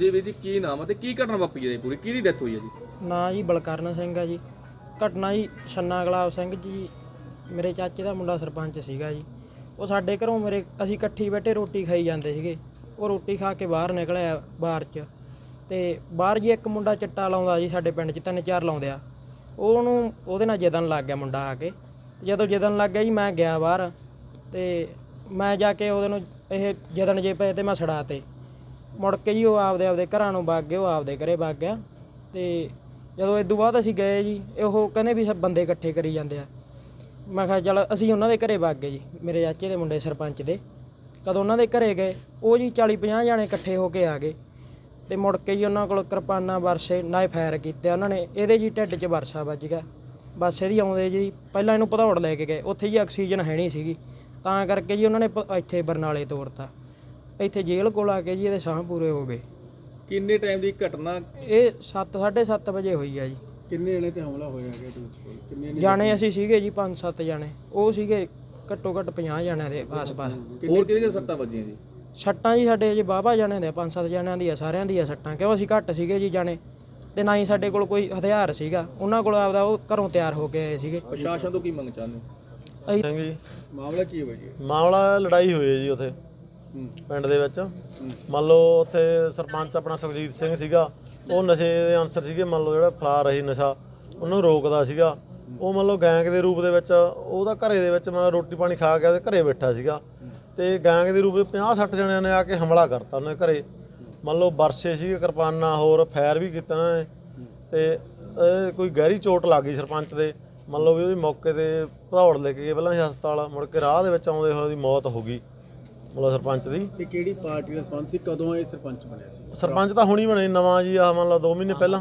ਹਾਂਜੀ ਵੀਰ ਜੀ ਕੀ ਨਾਮ ਹੈ ਤੇ ਕੀ ਘਟਨਾ ਵਾਪਰੀ ਹੈ ਜੀ ਪੂਰੀ? ਕਿਹਦੀ ਡੈਥ ਹੋਈ ਹੈ ਜੀ? ਨਾਂ ਜੀ ਬਲਕਰਨ ਸਿੰਘ ਆ ਜੀ। ਘਟਨਾ ਜੀ ਛੰਨਾ ਗੁਲਾਬ ਸਿੰਘ ਜੀ, ਮੇਰੇ ਚਾਚੇ ਦਾ ਮੁੰਡਾ ਸਰਪੰਚ ਸੀਗਾ ਜੀ। ਉਹ ਸਾਡੇ ਘਰੋਂ ਮੇਰੇ, ਅਸੀਂ ਇਕੱਠੀ ਬੈਠੇ ਰੋਟੀ ਖਾਈ ਜਾਂਦੇ ਸੀਗੇ। ਉਹ ਰੋਟੀ ਖਾ ਕੇ ਬਾਹਰ ਨਿਕਲਿਆ ਬਾਹਰ 'ਚ। ਤੇ ਬਾਹਰ ਜੀ ਇੱਕ ਮੁੰਡਾ ਚਿੱਟਾ ਲਾਉਂਦਾ ਜੀ ਸਾਡੇ ਪਿੰਡ 'ਚ, ਤਿੰਨ ਚਾਰ ਲਾਉਂਦੇ ਆ। ਉਹਨੂੰ, ਉਹਦੇ ਨਾਲ ਜਦਨ ਲੱਗ ਗਿਆ ਮੁੰਡਾ ਆ ਕੇ। ਜਦੋਂ ਜਦਨ ਲੱਗ ਗਿਆ ਜੀ ਮੈਂ ਗਿਆ ਬਾਹਰ। ਤੇ ਮੈਂ ਜਾ ਕੇ ਉਹਦੇ ਨੂੰ, ਇਹ ਜਦਨ ਜੇ ਪਏ ਤੇ ਮੈਂ ਛੜਾ ਤੇ ਮੁੜ ਕੇ ਜੀ ਉਹ ਆਪਦੇ ਆਪਦੇ ਘਰਾਂ ਨੂੰ ਵਗ ਗਏ, ਉਹ ਆਪਦੇ ਘਰੇ ਵਗ ਗਿਆ। ਅਤੇ ਜਦੋਂ ਇਦੋਂ ਬਾਅਦ ਅਸੀਂ ਗਏ ਜੀ ਉਹ ਕਹਿੰਦੇ ਵੀ ਸਭ ਬੰਦੇ ਇਕੱਠੇ ਕਰੀ ਜਾਂਦੇ ਆ। ਮੈਂ ਕਿਹਾ ਚੱਲ ਅਸੀਂ ਉਹਨਾਂ ਦੇ ਘਰੇ ਵਗ ਗਏ ਜੀ, ਮੇਰੇ ਚਾਚੇ ਦੇ ਮੁੰਡੇ ਸਰਪੰਚ ਦੇ। ਕਦੋਂ ਉਹਨਾਂ ਦੇ ਘਰੇ ਗਏ, ਉਹ ਜੀ 40 50 ਜਾਣੇ ਇਕੱਠੇ ਹੋ ਕੇ ਆ ਗਏ। ਤੇ ਮੁੜ ਕੇ ਜੀ ਉਹਨਾਂ ਕੋਲ ਕਿਰਪਾਨਾਂ, ਵਰਸੇ ਨਾਇ ਫਾਇਰ ਕੀਤੇ ਉਹਨਾਂ ਨੇ ਇਹਦੇ ਜੀ ਢਿੱਡ 'ਚ ਵਰਸਾ ਵੱਜ ਗਿਆ। ਬਸ ਇਹਦੀ ਆਉਂਦੇ ਜੀ, ਪਹਿਲਾਂ ਇਹਨੂੰ ਭਦੌੜ ਲੈ ਕੇ ਗਏ। ਉੱਥੇ ਜੀ ਆਕਸੀਜਨ ਹੈ ਨਹੀਂ ਸੀਗੀ। ਤਾਂ ਕਰਕੇ ਜੀ ਉਹਨਾਂ ਨੇ ਪ- ਇੱਥੇ ਬਰਨਾਲੇ ਤੋਰਤਾ। ਇੱਥੇ ਜੇਲ੍ਹ ਕੋਲ ਆ ਕੇ ਜੀ ਇਹਦੇ ਸਾਹ ਪੂਰੇ ਹੋ ਗਏ। ਕਿੰਨੇ ਟਾਈਮ ਦੀ ਘਟਨਾ? ਇਹ 7 7:30 ਵਜੇ ਹੋਈ ਆ ਜੀ। ਕਿੰਨੇ ਜਣੇ ਤੇ ਹਮਲਾ ਹੋਇਆ ਤੁਹਾਡੇ ਕੋਲ ਕਿੰਨੇ ਜਾਣੇ ਅਸੀਂ ਸੀਗੇ ਜੀ 5-7 ਜਾਣੇ। ਉਹ ਸੀਗੇ ਘੱਟੋ ਘੱਟ 50 ਜਾਣਿਆਂ ਦੇ ਆਸ-ਪਾਸ। ਹੋਰ ਕਿਹਦੇ ਸੱਟਾਂ ਵੱਜੀਆਂ ਜੀ? ਸੱਟਾਂ ਜੀ ਸਾਡੇ ਜੀ ਬਾਬਾ ਜਾਣਿਆਂ ਦੇ 5-7 ਜਾਣਿਆਂ ਦੀ ਆ ਸਾਰਿਆਂ ਦੀ ਆ ਸੱਟਾਂ। ਕਿਉਂ ਅਸੀਂ ਘੱਟ ਸੀਗੇ ਜੀ ਜਾਣੇ? ਤੇ ਨਾ ਹੀ ਸਾਡੇ ਕੋਲ ਕੋਈ ਹਥਿਆਰ ਸੀਗਾ। ਉਹਨਾਂ ਕੋਲ ਆਪਦਾ ਉਹ ਘਰੋਂ ਤਿਆਰ ਹੋ ਕੇ ਆਏ ਸੀਗੇ। ਪ੍ਰਸ਼ਾਸਨ ਤੋਂ ਕੀ ਮੰਗ ਚਾਹੁੰਦੇ? ਹੋ? ਮਾਮਲਾ ਕੀ ਹੋਇਆ ਜੀ? ਮਾਮਲਾ ਲੜਾਈ ਹੋਈ ਹੈ ਜੀ ਉੱਥੇ। ਪਿੰਡ ਦੇ ਵਿੱਚ। ਮੰਨ ਲਓ ਉੱਥੇ ਸਰਪੰਚ ਆਪਣਾ ਸੁਖਜੀਤ ਸਿੰਘ ਸੀਗਾ, ਉਹ ਨਸ਼ੇ ਦੇ ਅਨਸਰ ਸੀਗੇ, ਮੰਨ ਲਓ ਜਿਹੜਾ ਫਲਾ ਰਹੀ ਨਸ਼ਾ, ਉਹਨੂੰ ਰੋਕਦਾ ਸੀਗਾ। ਉਹ ਮੰਨ ਲਓ ਗੈਂਗ ਦੇ ਰੂਪ ਦੇ ਵਿੱਚ ਉਹਦਾ ਘਰੇ ਦੇ ਵਿੱਚ ਮੰਨ ਲਓ ਰੋਟੀ ਪਾਣੀ ਖਾ ਕੇ ਉਹਦੇ ਘਰੇ ਬੈਠਾ ਸੀਗਾ। ਤੇ ਗੈਂਗ ਦੇ ਰੂਪ ਵਿੱਚ 50 60 ਜਣਿਆਂ ਨੇ ਆ ਕੇ ਹਮਲਾ ਕਰਤਾ ਉਹਨੇ ਘਰੇ। ਮੰਨ ਲਓ ਵਰਸੇ ਸੀਗੇ, ਕਿਰਪਾਨਾਂ ਹੋਰ ਫਾਇਰ ਵੀ ਕੀਤਾ ਉਹਨਾਂ ਨੇ। ਤੇ ਕੋਈ ਗਹਿਰੀ ਚੋਟ ਲੱਗ ਗਈ ਸਰਪੰਚ ਦੇ। ਮੰਨ ਲਓ ਵੀ ਉਹਦੀ ਮੌਕੇ ਤੇ ਭਦੌੜ ਲੈ ਕੇ ਗਏ, ਪਹਿਲਾਂ ਹਸਪਤਾਲ, ਮੁੜ ਕੇ ਰਾਹ ਦੇ ਵਿੱਚ ਆਉਂਦੇ ਹੋਏ ਉਹਦੀ ਮੌਤ ਹੋ ਗਈ। ਮਤਲਬ ਸਰਪੰਚ ਦੀ। ਤੇ ਕਿਹੜੀ ਪਾਰਟੀ ਦਾ ਸਰਪੰਚ ਸੀ? ਕਦੋਂ ਇਹ ਸਰਪੰਚ ਬਣਿਆ ਸੀ? ਸਰਪੰਚ ਤਾਂ ਹੁਣੀ ਬਣੇ ਨਵਾਂ ਜੀ ਆਹ ਮੰਨ ਲਓ 2 ਮਹੀਨੇ ਪਹਿਲਾਂ।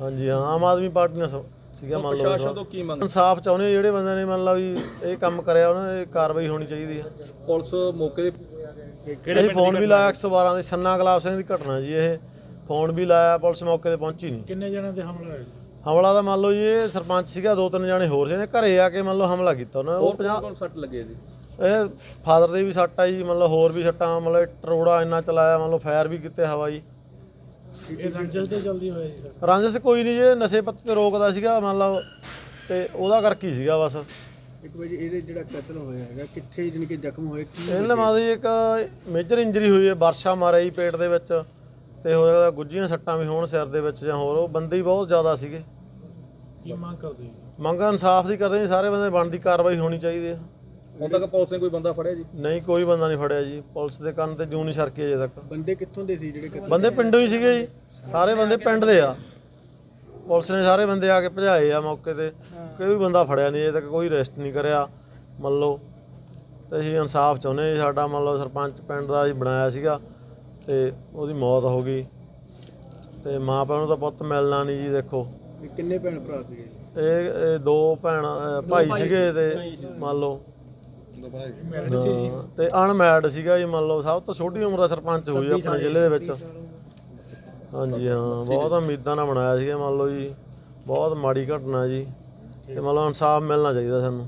ਹਾਂਜੀ ਹਾਂ ਆਮ ਆਦਮੀ ਪਾਰਟੀ ਨਾਲ ਸੀਗਾ ਮੰਨ ਲਓ ਪ੍ਰਸ਼ਾਸਨ ਤੋਂ ਕੀ ਮੰਗ ਇਨਸਾਫ ਚਾਹੁੰਦੇ ਆ ਜਿਹੜੇ ਬੰਦੇ ਨੇ ਮੰਨ ਲਓ ਵੀ ਇਹ ਕੰਮ ਕਰਿਆ ਉਹਨਾਂ ਦੀ ਕਾਰਵਾਈ ਹੋਣੀ ਚਾਹੀਦੀ ਹੈ ਪੁਲਿਸ ਮੌਕੇ ਤੇ ਅਸੀਂ ਫੋਨ ਵੀ ਲਾਇਆ 112 ਦੇ ਛੰਨਾ ਗੁਲਾਬ ਸਿੰਘ ਦੀ ਘਟਨਾ ਜੀ ਇਹ। ਫੋਨ ਵੀ ਲਾਇਆ ਪੁਲਿਸ ਮੌਕੇ ਤੇ ਪਹੁੰਚੀ ਨਹੀਂ ਕਿੰਨੇ ਜਣਾਂ ਤੇ ਹਮਲਾ ਹੋਇਆ ਹਮਲਾ ਤਾਂ ਮੰਨ ਲਓ ਜੀ ਇਹ ਸਰਪੰਚ ਸੀਗਾ ਦੋ ਤਿੰਨ ਜਾਣੇ ਹੋਰ ਸੀ ਨੇ ਘਰੇ ਆ ਕੇ ਮੰਨ ਲਓ ਹਮਲਾ ਕੀਤਾ ਉਹਨਾਂ ਉਹ ਹੋਰ 50 ਕੌਣ ਸੱਟ ਲੱਗੇ ਜੀ? ਇਹ ਫਾਦਰ ਦੇ ਵੀ ਸੱਟ ਆਈ ਮਤਲਬ ਹੋਰ ਵੀ ਸੱਟਾਂ ਮਤਲਬ ਟਰੋੜਾ ਇੰਨਾ ਚਲਾਇਆ ਮਤਲਬ ਫਾਇਰ ਵੀ ਕੀਤੇ ਹਵਾਈ। ਇਹ ਰੰਜਸ ਤੇ ਜਲਦੀ ਹੋਇਆ ਜੀ ਸਰ? ਰਾਂਝਸ ਕੋਈ ਨਹੀਂ ਜੇ ਨਸ਼ੇ ਪੱਤੇ ਤੇ ਰੋਕਦਾ ਸੀਗਾ ਮਤਲਬ ਤੇ ਉਹਦਾ ਕਰਕੇ ਹੀ ਸੀਗਾ ਬਸ। ਇੱਕ ਵਜੇ ਇਹਦੇ ਜਿਹੜਾ ਕਤਲ ਹੋਇਆ ਹੈਗਾ ਕਿੱਥੇ ਜਾਣੀ ਕਿ ਜ਼ਖਮ ਹੋਏ ਕੀ ਇਹਨਾਂ ਮਾਦੀ ਇੱਕ ਮੇਜਰ ਇੰਜਰੀ ਹੋਈ ਹੈ ਵਰਸ਼ਾ ਮਾਰਿਆ ਜੀ ਪੇਟ ਦੇ ਵਿੱਚ ਤੇ ਹੋ ਸਕਦਾ ਗੁੱਜੀਆਂ ਸੱਟਾਂ ਵੀ ਹੋਣ ਸਿਰ ਦੇ ਵਿੱਚ ਜਾਂ ਹੋਰ ਉਹ ਬੰਦੇ ਹੀ ਬਹੁਤ ਜ਼ਿਆਦਾ ਸੀਗੇ। ਕੀ ਮੰਗ ਕਰਦੇ ਮੰਗ ਇਨਸਾਫ ਦੀ ਕਰਦੇ ਜੀ ਸਾਰੇ ਬੰਦੇ ਬਣਦੀ ਕਾਰਵਾਈ ਹੋਣੀ ਚਾਹੀਦੀ ਹੈ। ਹੁਣ ਤੱਕ ਪੁਲਿਸ ਨੇ ਕੋਈ ਬੰਦਾ ਫੜਿਆ ਜੀ? ਨਹੀਂ ਕੋਈ ਬੰਦਾ ਨਹੀਂ ਫੜਿਆ ਜੀ। ਪੁਲਿਸ ਦੇ ਕੰਨ ਤੇ ਜੂੰ ਨਹੀਂ ਸਰਕੀ ਅਜੇ ਤੱਕ। ਬੰਦੇ ਕਿੱਥੋਂ ਦੇ ਸੀ ਜਿਹੜੇ ਕਤਲ ਬੰਦੇ ਪਿੰਡੋਂ ਹੀ ਸੀਗੇ ਜੀ। ਸਾਰੇ ਬੰਦੇ ਪਿੰਡ ਦੇ ਆ। ਪੁਲਿਸ ਨੇ ਸਾਰੇ ਬੰਦੇ ਆ ਕੇ ਭਜਾਏ ਆ ਮੌਕੇ ਤੇ। ਕੋਈ ਵੀ ਬੰਦਾ ਫੜਿਆ ਨਹੀਂ ਅਜੇ ਤੱਕ ਕੋਈ ਅਰੈਸਟ ਨਹੀਂ ਕਰਿਆ ਮੰਨ ਲਓ। ਤੇ ਅਸੀਂ ਇਨਸਾਫ ਚਾਹੁੰਦੇ ਹਾਂ ਜੀ ਸਾਡਾ ਮੰਨ ਲਓ ਸਰਪੰਚ ਪਿੰਡ ਦਾ ਅਸੀਂ ਬਣਾਇਆ ਸੀਗਾ ਤੇ ਉਹਦੀ ਮੌਤ ਹੋ ਗਈ। ਤੇ ਮਾਂ ਪਿਓ ਨੂੰ ਤਾਂ ਪੁੱਤ ਮਿਲਣਾ ਨਹੀਂ ਜੀ ਦੇਖੋ। ਕਿੰਨੇ ਭੈਣ ਭਰਾ ਸੀਗੇ? ਇਹ ਇਹ ਦੋ ਭੈਣ ਭਾਈ ਸੀਗੇ ਤੇ ਮੰਨ ਲਓ। ਹਾਂ, ਤੇ ਅਨਮੈਰਿਡ ਸੀਗਾ ਜੀ ਮੰਨ ਲਓ ਸਭ ਤੋਂ ਛੋਟੀ ਉਮਰ ਦਾ ਸਰਪੰਚ ਹੋਈ ਆਪਣੇ ਜ਼ਿਲ੍ਹੇ ਦੇ ਵਿੱਚ। ਹਾਂਜੀ ਹਾਂ ਬਹੁਤ ਉਮੀਦਾਂ ਨਾਲ ਬਣਾਇਆ ਸੀਗਾ ਮੰਨ ਲਓ ਜੀ। ਬਹੁਤ ਮਾੜੀ ਘਟਨਾ ਜੀ ਤੇ ਮੰਨ ਲਓ ਇਨਸਾਫ ਮਿਲਣਾ ਚਾਹੀਦਾ ਸਾਨੂੰ।